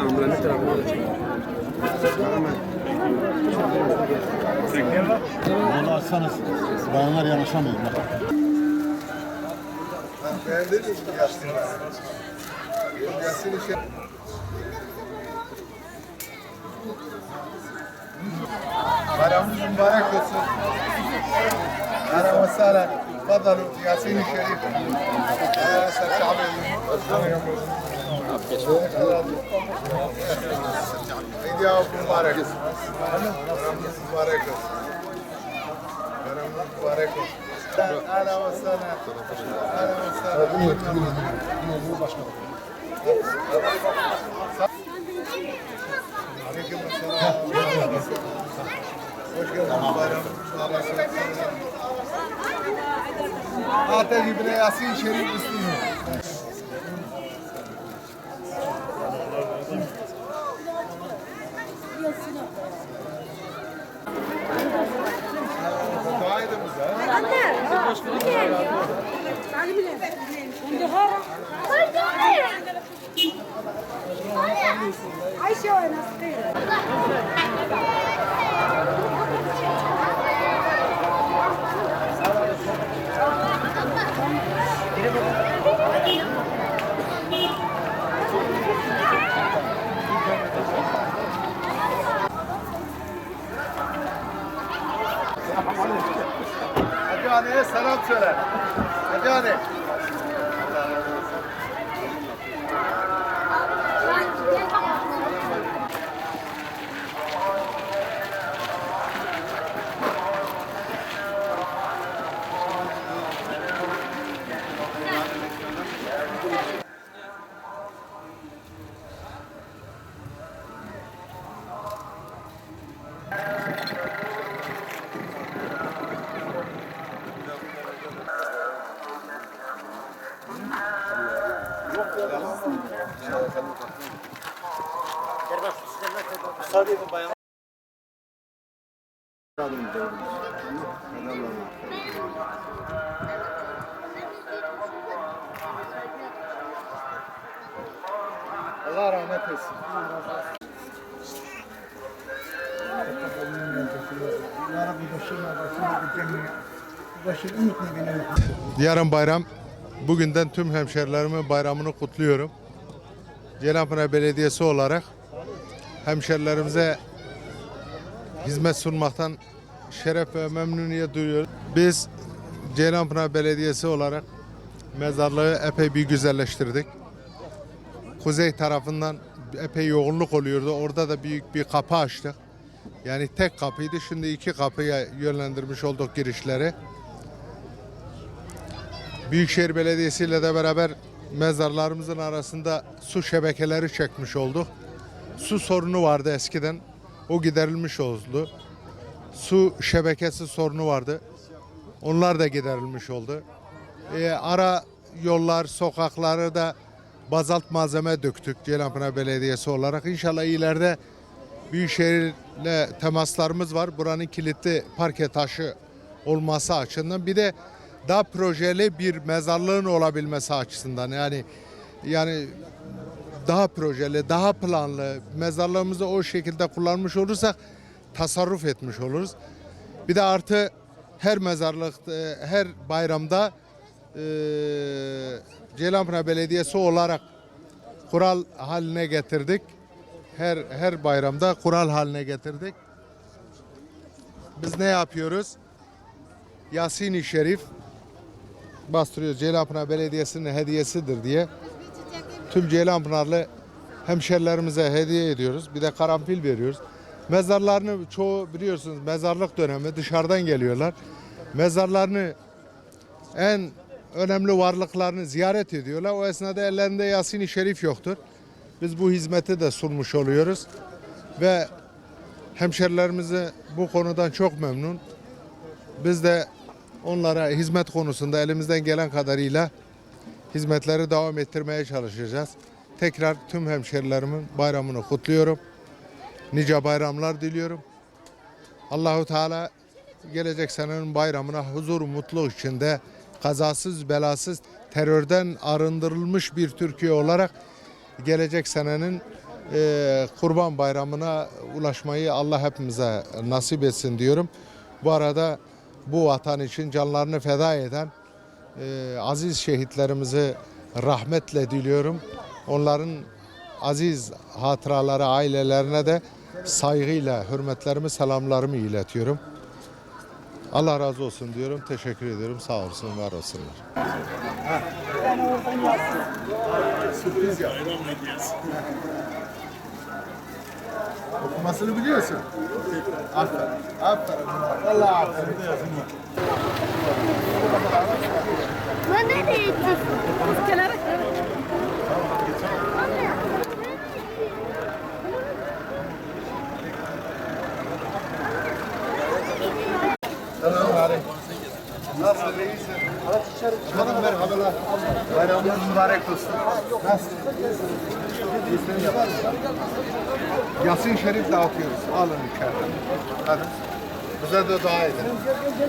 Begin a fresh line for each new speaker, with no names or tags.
ambulans tarafına da çekin.
Onu açsanız bayanlar yanaşamıyor.
Beğendiniz mi yaşlıyı? Yaşlıyı şey... Bayramımız mübarek olsun. Merhaba Sara. Fadalı Yasin-i Şerif. Merhaba Sara. Merhaba Sara. Eid ya mübarek olsun. Bayramınız mübarek olsun. Bayramınız mübarek olsun. Ala ve sana. Ala ve sana. Cumhurbaşkanı. Aleyküm selam. Hoş geldin bayram. Ateş İbni Yasin Şerif istiyor. Dua edin
sanat söyler. Hadi hadi. Bir cennet. Başını unutma beni.
Yarın bayram. Bugünden tüm hemşerilerimin bayramını kutluyorum. Ceylanpınar Belediyesi olarak hemşerilerimize hizmet sunmaktan şeref ve memnuniyet duyuyoruz. Biz Ceylanpınar Belediyesi olarak mezarlığı epey bir güzelleştirdik. Kuzey tarafından epey yoğunluk oluyordu. Orada da büyük bir kapı açtık. Yani tek kapıydı. Şimdi iki kapıya yönlendirmiş olduk girişleri. Büyükşehir Belediyesi ile de beraber mezarlarımızın arasında su şebekeleri çekmiş olduk. Su sorunu vardı eskiden. O giderilmiş oldu. Su şebekesi sorunu vardı. Onlar da giderilmiş oldu. Ee, ara yollar, sokakları da bazalt malzeme döktük Ceylanpınar Belediyesi olarak. İnşallah ileride Büyükşehir'le temaslarımız var. Buranın kilitli parke taşı olması açısından. Bir de daha projeli bir mezarlığın olabilmesi açısından. Yani yani daha projeli, daha planlı mezarlığımızı o şekilde kullanmış olursak tasarruf etmiş oluruz. Bir de artı her mezarlık, e, her bayramda e, Ceylanpınar Belediyesi olarak kural haline getirdik. Her her bayramda kural haline getirdik. Biz ne yapıyoruz? Yasin-i Şerif bastırıyoruz. Ceylanpınar Belediyesi'nin hediyesidir diye. Tüm Ceylanpınarlı hemşerilerimize hediye ediyoruz. Bir de karanfil veriyoruz. Mezarlarını çoğu biliyorsunuz mezarlık dönemi dışarıdan geliyorlar. Mezarlarını en önemli varlıklarını ziyaret ediyorlar. O esnada ellerinde Yasin-i Şerif yoktur. Biz bu hizmeti de sunmuş oluyoruz. Ve hemşerilerimizi bu konudan çok memnun. Biz de onlara hizmet konusunda elimizden gelen kadarıyla hizmetleri devam ettirmeye çalışacağız. Tekrar tüm hemşerilerimin bayramını kutluyorum. Nice bayramlar diliyorum. Allahu Teala gelecek senenin bayramına huzur, mutluluk içinde kazasız, belasız, terörden arındırılmış bir Türkiye olarak gelecek senenin e, Kurban Bayramı'na ulaşmayı Allah hepimize nasip etsin diyorum. Bu arada bu vatan için canlarını feda eden e, aziz şehitlerimizi rahmetle diliyorum. Onların aziz hatıraları ailelerine de saygıyla hürmetlerimi, selamlarımı iletiyorum. Allah razı olsun diyorum. Teşekkür ediyorum. Sağ olsun, var olsunlar.
Okumasını biliyorsun. Aferin. Aferin. Allah aferin.
Lan nereye? Kız kenara.
Nasılsın? iyisin? Canım merhabalar. Bayramınız mübarek olsun. Nasılsın? Yasin Şerif dağıtıyoruz. Alın içeriden. Hadi. Bize de dua edin.